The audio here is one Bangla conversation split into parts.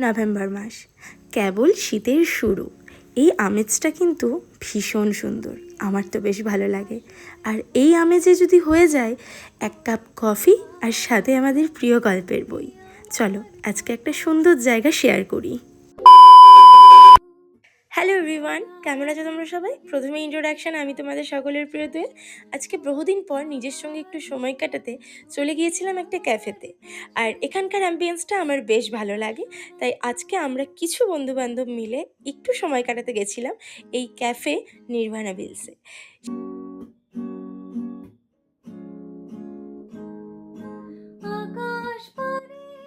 নভেম্বর মাস। কেবল শীতের শুরু। এই আমেজটা কিন্তু ভীষণ সুন্দর। আমার তো বেশ ভালো লাগে। আর এই আমেজে যদি হয়ে যায়, এক কাপ কফি আর সাথে আমাদের প্রিয় গল্পের বই। চলো, আজকে একটা সুন্দর জায়গা শেয়ার করি। হ্যালো এভরিওয়ান কেমন আছো তোমরা সবাই? প্রথমে ইন্ট্রোডাকশান আমি তোমাদের সকলের প্রিয় দোয়েল আজকে বহুদিন পর নিজের সঙ্গে একটু সময় কাটাতে চলে গিয়েছিলাম একটা ক্যাফেতে। আর এখানকার অ্যাম্বিয়েন্সটা আমার বেশ ভালো লাগে, তাই আজকে আমরা কিছু বন্ধুবান্ধব মিলে একটু সময় কাটাতে গেছিলাম এই ক্যাফে নির্ভানা বিলসে।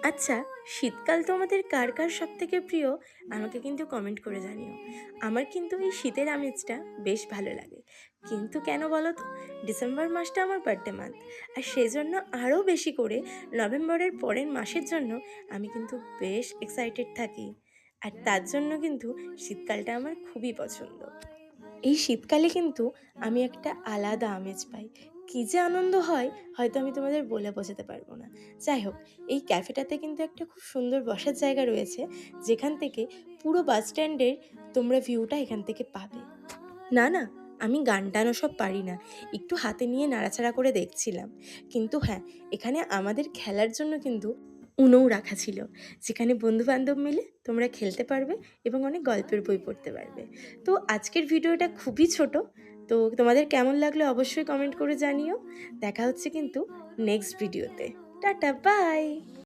আচ্ছা শীতকাল তোমাদের কার কার সব থেকে প্রিয়? আমাকে কিন্তু কমেন্ট করে জানিও। আমার কিন্তু এই শীতের আমেজটা বেশ ভালো লাগে। কিন্তু কেন বলো তো ডিসেম্বর মাসটা আমার বার্থডে মান্থ আর সেই জন্য আরও বেশি করে নভেম্বরের পরের মাসের জন্য আমি কিন্তু বেশ এক্সাইটেড থাকি। আর তার জন্য কিন্তু শীতকালটা আমার খুবই পছন্দ। এই শীতকালে কিন্তু আমি একটা আলাদা আমেজ পাই। কী যে আনন্দ হয়, হয়তো আমি তোমাদের বলে বোঝাতে পারব না। যাই হোক, এই ক্যাফেটাতে কিন্তু একটা খুব সুন্দর বসার জায়গা রয়েছে, যেখান থেকে পুরো বাস স্ট্যান্ডের তোমরা ভিউটা এখান থেকে পাবে। না না, আমি গান টান সব পারি না। একটু হাতে নিয়ে নাড়াচাড়া করে দেখছিলাম। কিন্তু হ্যাঁ এখানে আমাদের খেলার জন্য কিন্তু উনোও রাখা ছিল, যেখানে বন্ধুবান্ধব মিলে তোমরা খেলতে পারবে এবং অনেক গল্পের বই পড়তে পারবে। তো আজকের ভিডিওটা খুবই ছোট, তো তোমাদের কেমন লাগল অবশ্যই কমেন্ট করে জানিও। দেখা হচ্ছে কিন্তু নেক্সট ভিডিওতে টাটা বাই